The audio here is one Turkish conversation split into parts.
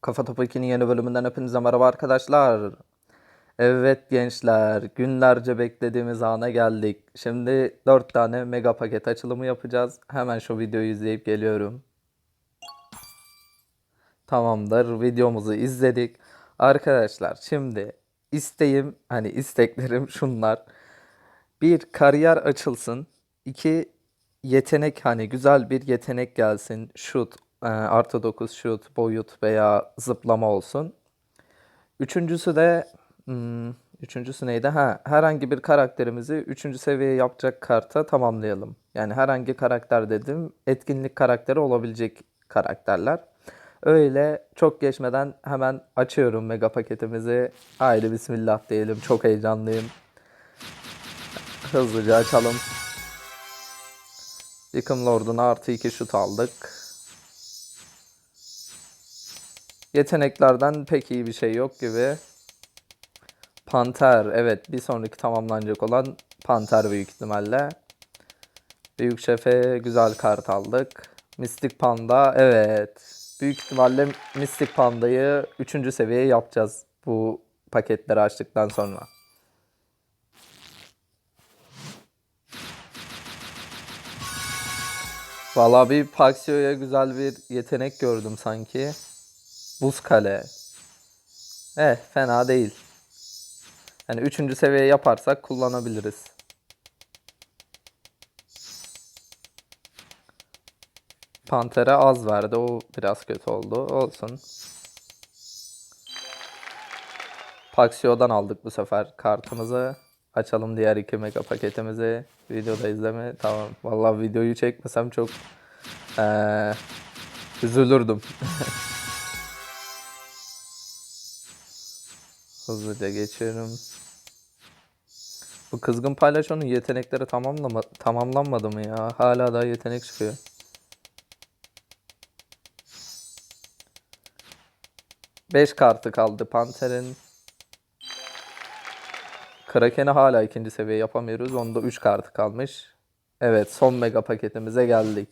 Kafa Topu 2'nin yeni bölümünden hepinize merhaba arkadaşlar. Evet gençler, günlerce beklediğimiz ana geldik. Şimdi 4 tane mega paket açılımı yapacağız. Hemen şu videoyu izleyip geliyorum. Tamamdır, videomuzu izledik. Arkadaşlar şimdi isteğim, hani isteklerim şunlar. Bir kariyer açılsın. İki yetenek hani güzel bir yetenek gelsin. Şut, artı 9 şut, boyut veya zıplama olsun. Üçüncüsü de hmm, üçüncüsü neydi? Ha, herhangi bir karakterimizi üçüncü seviye yapacak karta tamamlayalım. Yani herhangi karakter dedim, etkinlik karakteri olabilecek karakterler. Öyle çok geçmeden hemen açıyorum mega paketimizi. Haydi bismillah diyelim. Çok heyecanlıyım. Hızlıca açalım. Yıkım Lord'una artı 2 şut aldık. Yeteneklerden pek iyi bir şey yok gibi. Panter, evet bir sonraki tamamlanacak olan Panter büyük ihtimalle. Büyük Şef'e güzel kart aldık. Mistik Panda, evet. Büyük ihtimalle Mistik Panda'yı 3. seviyeye yapacağız bu paketleri açtıktan sonra. Vallahi bir Paxio'ya güzel bir yetenek gördüm sanki. Buz kale. Eh fena değil. Yani üçüncü seviye yaparsak kullanabiliriz. Panter'e az verdi. O biraz kötü oldu. Olsun. Paxio'dan aldık bu sefer kartımızı. Açalım diğer iki mega paketimizi. Videoda izleme. Tamam. Vallahi videoyu çekmesem çok eee, üzülürdüm. Hızlıca geçiyorum. Bu kızgın palyaçonun yetenekleri tamamlama tamamlanmadı mı ya? Hala daha yetenek çıkıyor. Beş kartı kaldı Panter'in. Kraken'i hala ikinci seviye yapamıyoruz. Onda 3 kartı kalmış. Evet son mega paketimize geldik.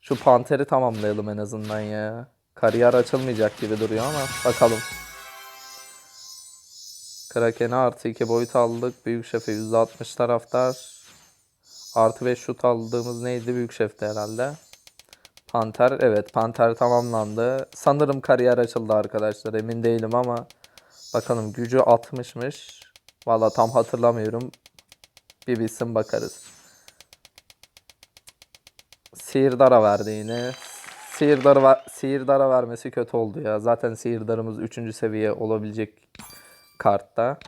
Şu Panter'i tamamlayalım en azından ya. Kariyer açılmayacak gibi duruyor ama bakalım. Kraken'e artı 2 boyut aldık. Büyük Şef'e %60 taraftar. Artı 5 şut aldığımız neydi? Büyük Şef'ti herhalde. Panter evet Panter tamamlandı. Sanırım kariyer açıldı arkadaşlar emin değilim ama bakalım gücü 60'mış. Valla tam hatırlamıyorum. Bir bilsin bakarız. Sihirdara verdi yine. Sihirdara, Sihirdara vermesi kötü oldu ya. Zaten Sihirdarımız 3. seviye olabilecek kartta.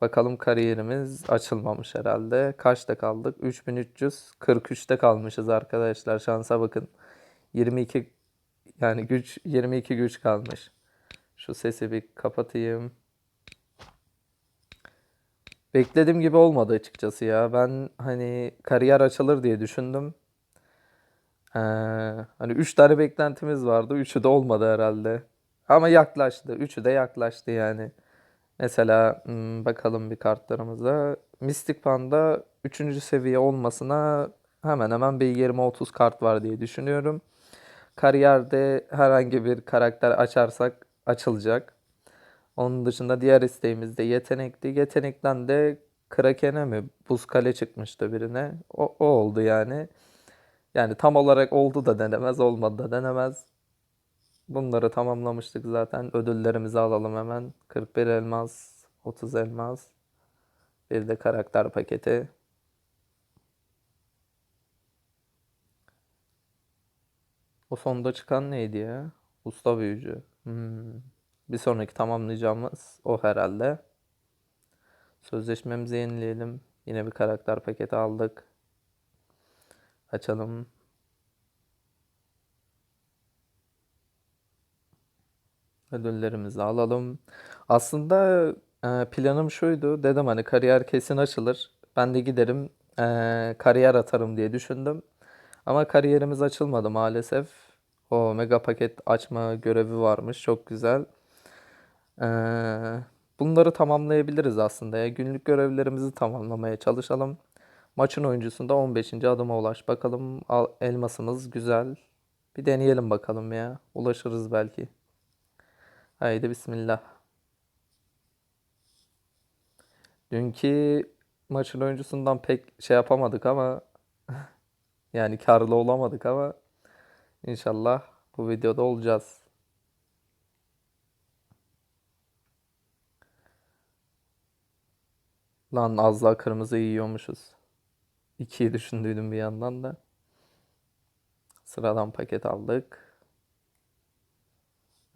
Bakalım kariyerimiz açılmamış herhalde. Kaçta kaldık? 3343'te kalmışız arkadaşlar. Şansa bakın. 22 yani güç 22 güç kalmış. Şu sesi bir kapatayım. Beklediğim gibi olmadı açıkçası ya. Ben hani kariyer açılır diye düşündüm. Ee, hani 3 tane beklentimiz vardı. Üçü de olmadı herhalde. Ama yaklaştı. Üçü de yaklaştı yani. Mesela hmm, bakalım bir kartlarımıza. Mystic Panda 3. seviye olmasına hemen hemen bir 20-30 kart var diye düşünüyorum. Kariyerde herhangi bir karakter açarsak açılacak. Onun dışında diğer isteğimiz de yetenekti. Yetenekten de Kraken'e mi? Buz kale çıkmıştı birine. O, o oldu yani. Yani tam olarak oldu da denemez, olmadı da denemez. Bunları tamamlamıştık zaten. Ödüllerimizi alalım hemen. 41 elmas, 30 elmas. Bir de karakter paketi. O sonda çıkan neydi ya? Usta büyücü. Hmm. Bir sonraki tamamlayacağımız o herhalde. Sözleşmemizi yenileyelim. Yine bir karakter paketi aldık. Açalım. Ödüllerimizi alalım. Aslında e, planım şuydu. Dedim hani kariyer kesin açılır. Ben de giderim e, kariyer atarım diye düşündüm. Ama kariyerimiz açılmadı maalesef. O mega paket açma görevi varmış. Çok güzel. E, bunları tamamlayabiliriz aslında. Günlük görevlerimizi tamamlamaya çalışalım. Maçın oyuncusunda 15. adıma ulaş. Bakalım al- elmasımız güzel. Bir deneyelim bakalım ya. Ulaşırız belki. Haydi bismillah. Dünkü maçın oyuncusundan pek şey yapamadık ama yani karlı olamadık ama inşallah bu videoda olacağız. Lan az daha kırmızı yiyormuşuz. İkiyi düşündüydüm bir yandan da. Sıradan paket aldık.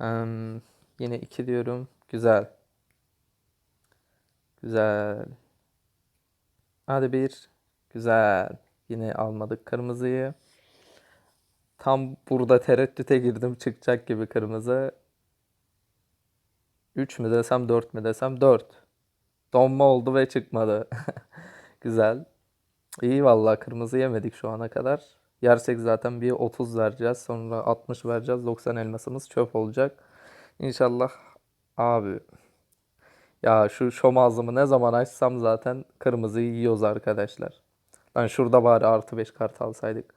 Em, yine iki diyorum. Güzel. Güzel. Hadi bir. Güzel. Yine almadık kırmızıyı. Tam burada tereddüte girdim çıkacak gibi kırmızı. 3 mü desem 4 mü desem 4. Donma oldu ve çıkmadı. Güzel. İyi vallahi kırmızı yemedik şu ana kadar. Yersek zaten bir 30 vereceğiz. Sonra 60 vereceğiz. 90 elmasımız çöp olacak. İnşallah abi. Ya şu şom ağzımı ne zaman açsam zaten kırmızıyı yiyoruz arkadaşlar. Lan şurada bari artı 5 kart alsaydık.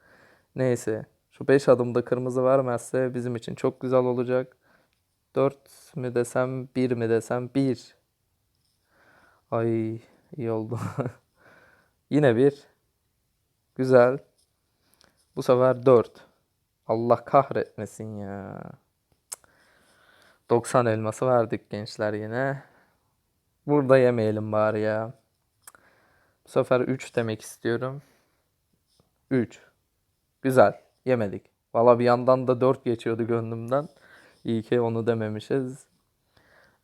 Neyse. Şu 5 adımda kırmızı vermezse bizim için çok güzel olacak. 4 mü desem 1 mi desem 1. Ay iyi oldu. Yine 1. Güzel. Bu sefer 4. Allah kahretmesin ya. 90 elması verdik gençler yine. Burada yemeyelim bari ya. Bu sefer 3 demek istiyorum. 3. Güzel. Yemedik. Valla bir yandan da 4 geçiyordu gönlümden. İyi ki onu dememişiz.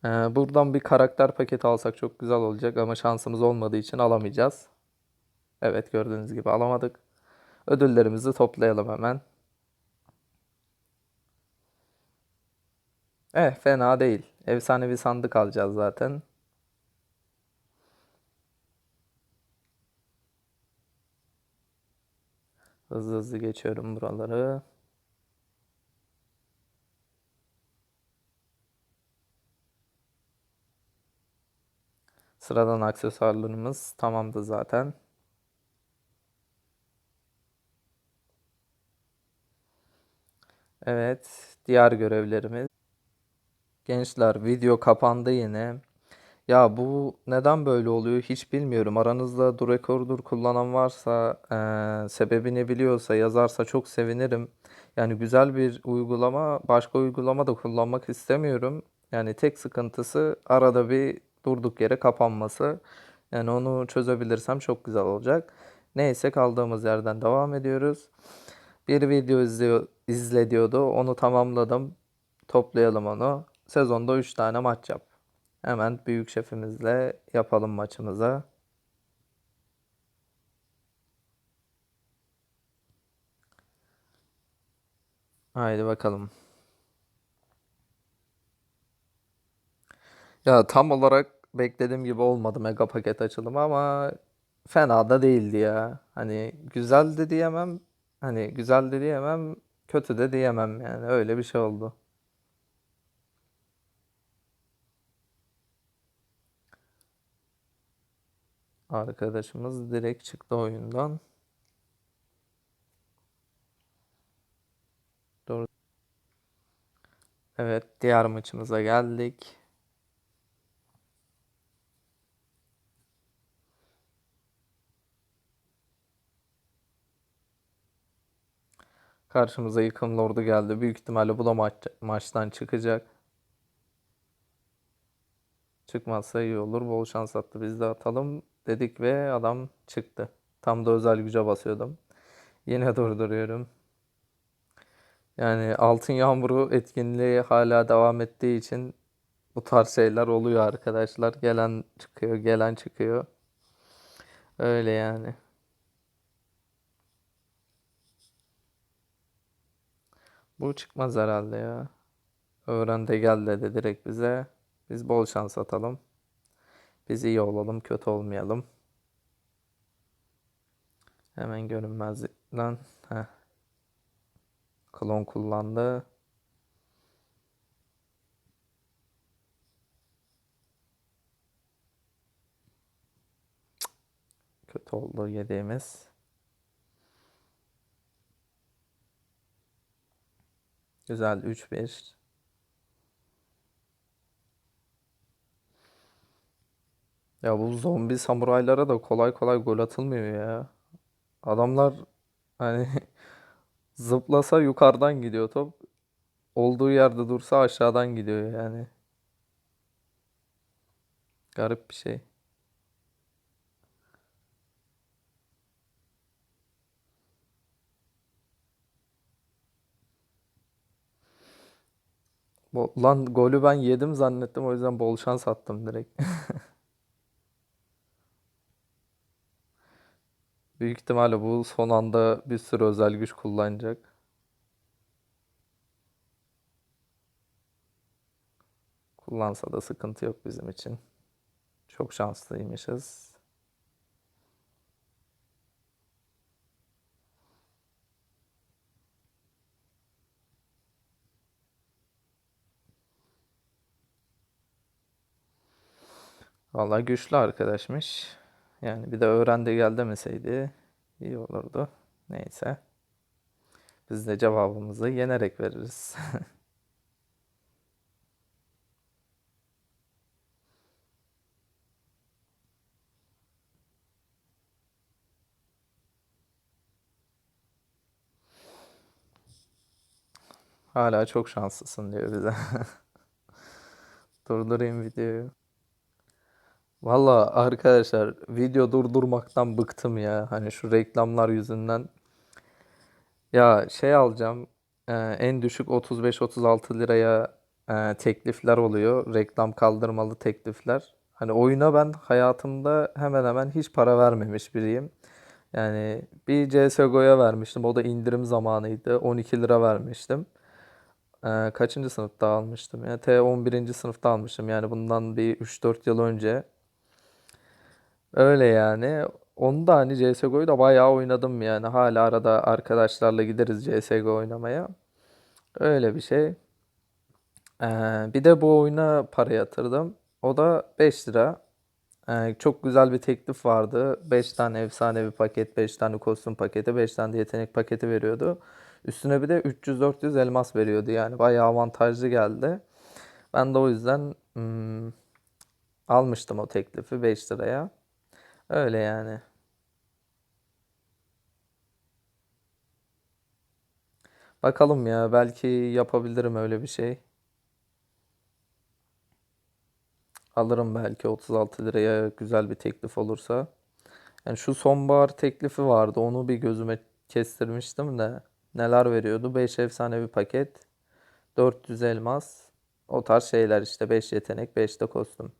Ee, buradan bir karakter paketi alsak çok güzel olacak ama şansımız olmadığı için alamayacağız. Evet gördüğünüz gibi alamadık. Ödüllerimizi toplayalım hemen. Eh fena değil. Efsanevi sandık alacağız zaten. Hızlı hızlı geçiyorum buraları. Sıradan aksesuarlarımız tamamdı zaten. Evet, diğer görevlerimiz. Gençler video kapandı yine. Ya bu neden böyle oluyor hiç bilmiyorum. Aranızda du rekordur kullanan varsa, eee, sebebini biliyorsa yazarsa çok sevinirim. Yani güzel bir uygulama, başka uygulama da kullanmak istemiyorum. Yani tek sıkıntısı arada bir durduk yere kapanması. Yani onu çözebilirsem çok güzel olacak. Neyse kaldığımız yerden devam ediyoruz. Bir video izliyor, izle diyordu. Onu tamamladım. Toplayalım onu. Sezonda 3 tane maç yap. Hemen büyük şefimizle yapalım maçımıza. Haydi bakalım. Ya tam olarak beklediğim gibi olmadı mega paket açılımı ama fena da değildi ya. Hani güzel de diyemem. Hani güzel de diyemem. Kötü de diyemem yani. Öyle bir şey oldu. Arkadaşımız direkt çıktı oyundan. Doğru. Evet, diğer maçımıza geldik. Karşımıza Yıkım Lord'u geldi. Büyük ihtimalle bu da maç, maçtan çıkacak. Çıkmazsa iyi olur. Bol şans attı. Biz de atalım dedik ve adam çıktı. Tam da özel güce basıyordum. Yine durduruyorum. Yani altın yağmuru etkinliği hala devam ettiği için bu tarz şeyler oluyor arkadaşlar. Gelen çıkıyor, gelen çıkıyor. Öyle yani. Bu çıkmaz herhalde ya. Öğren de gel dedi direkt bize. Biz bol şans atalım. Biz iyi olalım, kötü olmayalım. Hemen görünmezlikten. Heh. Klon kullandı. Kötü oldu yediğimiz. Güzel 3-1. Ya bu zombi samuraylara da kolay kolay gol atılmıyor ya. Adamlar hani zıplasa yukarıdan gidiyor top. Olduğu yerde dursa aşağıdan gidiyor yani. Garip bir şey. Bo- Lan golü ben yedim zannettim o yüzden bol şans attım direkt. Büyük ihtimalle bu son anda bir sürü özel güç kullanacak. Kullansa da sıkıntı yok bizim için. Çok şanslıymışız. Vallahi güçlü arkadaşmış. Yani bir de öğrendi gel demeseydi iyi olurdu. Neyse. Biz de cevabımızı yenerek veririz. Hala çok şanslısın diyor bize. Durdurayım videoyu. Valla arkadaşlar video durdurmaktan bıktım ya. Hani şu reklamlar yüzünden. Ya şey alacağım. e, en düşük 35-36 liraya e, teklifler oluyor. Reklam kaldırmalı teklifler. Hani oyuna ben hayatımda hemen hemen hiç para vermemiş biriyim. Yani bir CSGO'ya vermiştim. O da indirim zamanıydı. 12 lira vermiştim. E, kaçıncı sınıfta almıştım ya? T 11. sınıfta almıştım. Yani bundan bir 3-4 yıl önce. Öyle yani. Onu da hani CSGO'yu da bayağı oynadım yani. Hala arada arkadaşlarla gideriz CSGO oynamaya. Öyle bir şey. Ee, bir de bu oyuna para yatırdım. O da 5 lira. Ee, çok güzel bir teklif vardı. 5 tane efsanevi paket, 5 tane kostüm paketi, 5 tane de yetenek paketi veriyordu. Üstüne bir de 300-400 elmas veriyordu. Yani bayağı avantajlı geldi. Ben de o yüzden hmm, almıştım o teklifi 5 liraya. Öyle yani. Bakalım ya belki yapabilirim öyle bir şey. Alırım belki 36 liraya güzel bir teklif olursa. Yani şu sonbahar teklifi vardı. Onu bir gözüme kestirmiştim de. Neler veriyordu? 5 efsanevi paket, 400 elmas. O tarz şeyler işte 5 yetenek, 5 de kostüm.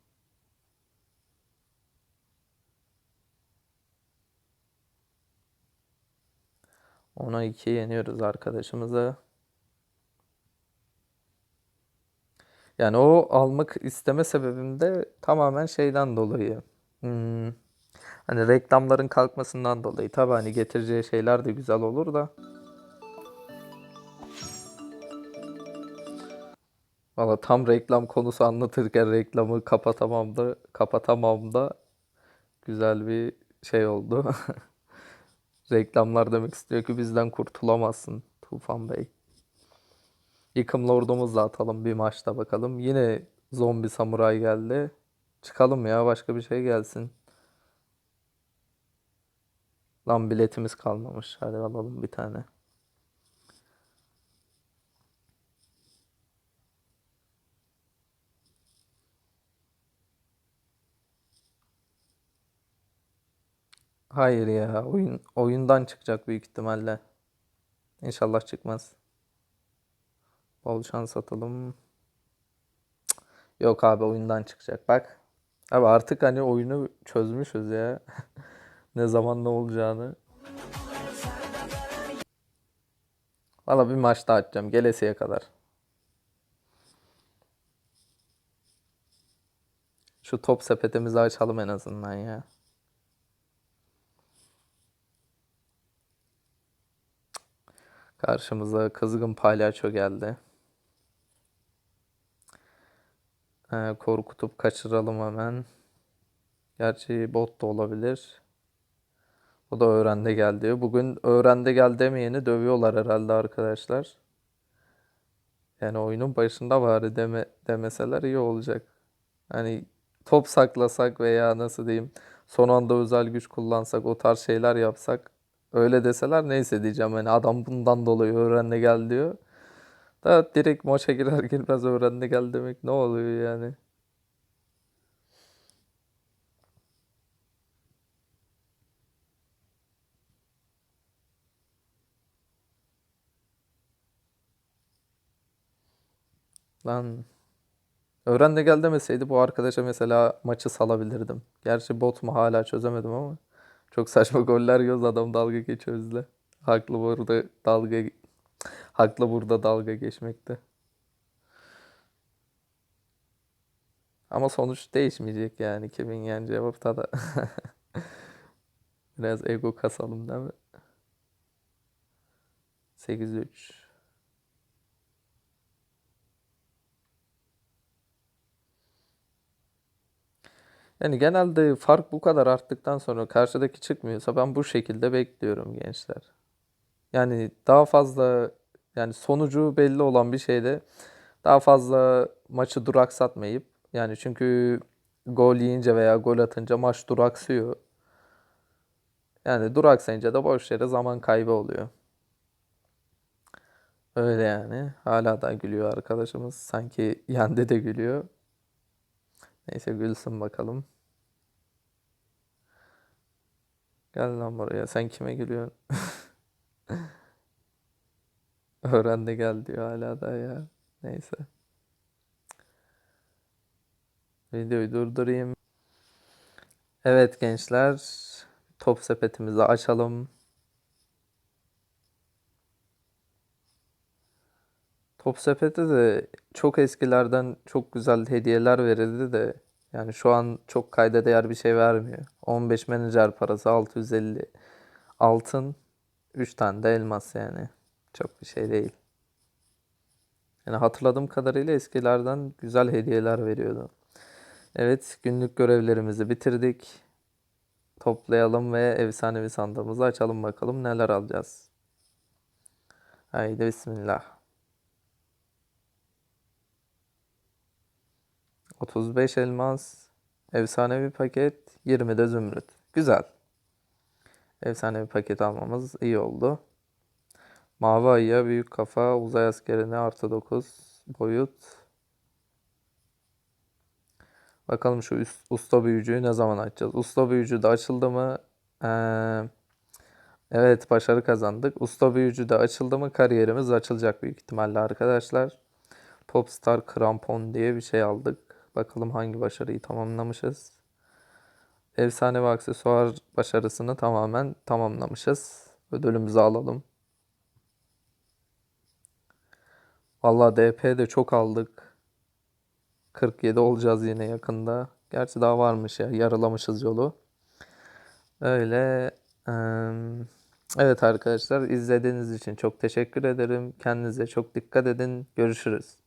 Ona 2 yeniyoruz arkadaşımızı. Yani o almak isteme sebebim de tamamen şeyden dolayı. Hmm, hani reklamların kalkmasından dolayı. Tabii hani getireceği şeyler de güzel olur da. Valla tam reklam konusu anlatırken reklamı kapatamam da kapatamam da güzel bir şey oldu. Reklamlar demek istiyor ki bizden kurtulamazsın Tufan Bey. Yıkım Lord'umuzla atalım bir maçta bakalım. Yine zombi samuray geldi. Çıkalım ya başka bir şey gelsin. Lan biletimiz kalmamış. Hadi alalım bir tane. Hayır ya. Oyun oyundan çıkacak büyük ihtimalle. İnşallah çıkmaz. Bol şans atalım. Yok abi oyundan çıkacak. Bak. Abi artık hani oyunu çözmüşüz ya. Ne zaman ne olacağını. Valla bir maç daha atacağım. Gelesiye kadar. Şu top sepetimizi açalım en azından ya. Karşımıza kızgın palyaço geldi. Ee, korkutup kaçıralım hemen. Gerçi bot da olabilir. O da öğrende gel diyor. Bugün öğrende gel demeyeni dövüyorlar herhalde arkadaşlar. Yani oyunun başında bari deme, demeseler iyi olacak. Hani top saklasak veya nasıl diyeyim son anda özel güç kullansak o tarz şeyler yapsak öyle deseler neyse diyeceğim. Hani adam bundan dolayı öğrendi gel diyor. Da direkt maça girer girmez öğrendi gel demek ne oluyor yani? Lan öğren de gel demeseydi bu arkadaşa mesela maçı salabilirdim. Gerçi bot mu hala çözemedim ama çok saçma goller yiyoruz adam dalga geçiyor bizle. Haklı burada dalga haklı burada dalga geçmekte. Ama sonuç değişmeyecek yani kimin yeneceği ortada. Biraz ego kasalım değil mi? 8-3. Yani genelde fark bu kadar arttıktan sonra karşıdaki çıkmıyorsa ben bu şekilde bekliyorum gençler. Yani daha fazla yani sonucu belli olan bir şeyde daha fazla maçı duraksatmayıp yani çünkü gol yiyince veya gol atınca maç duraksıyor. Yani duraksayınca da boş yere zaman kaybı oluyor. Öyle yani. Hala da gülüyor arkadaşımız. Sanki yendi de gülüyor. Neyse gülsün bakalım. Gel lan buraya. Sen kime gülüyorsun? Öğren de gel diyor hala da ya. Neyse. Videoyu durdurayım. Evet gençler. Top sepetimizi açalım. Top sepete de çok eskilerden çok güzel hediyeler verildi de yani şu an çok kayda değer bir şey vermiyor. 15 menajer parası 650 altın 3 tane de elmas yani. Çok bir şey değil. Yani hatırladığım kadarıyla eskilerden güzel hediyeler veriyordu. Evet, günlük görevlerimizi bitirdik. Toplayalım ve efsanevi sandığımızı açalım bakalım neler alacağız. Haydi bismillah. 35 elmas, efsanevi paket, 20 de zümrüt. Güzel. Efsanevi paket almamız iyi oldu. Mavi ayıya büyük kafa, uzay askerine artı 9 boyut. Bakalım şu üst, usta büyücüyü ne zaman açacağız? Usta büyücü de açıldı mı? Ee, evet başarı kazandık. Usta büyücü de açıldı mı kariyerimiz açılacak büyük ihtimalle arkadaşlar. Popstar krampon diye bir şey aldık. Bakalım hangi başarıyı tamamlamışız. Efsane ve aksesuar başarısını tamamen tamamlamışız. Ödülümüzü alalım. Vallahi DP de çok aldık. 47 olacağız yine yakında. Gerçi daha varmış ya. Yarılamışız yolu. Öyle. Evet arkadaşlar izlediğiniz için çok teşekkür ederim. Kendinize çok dikkat edin. Görüşürüz.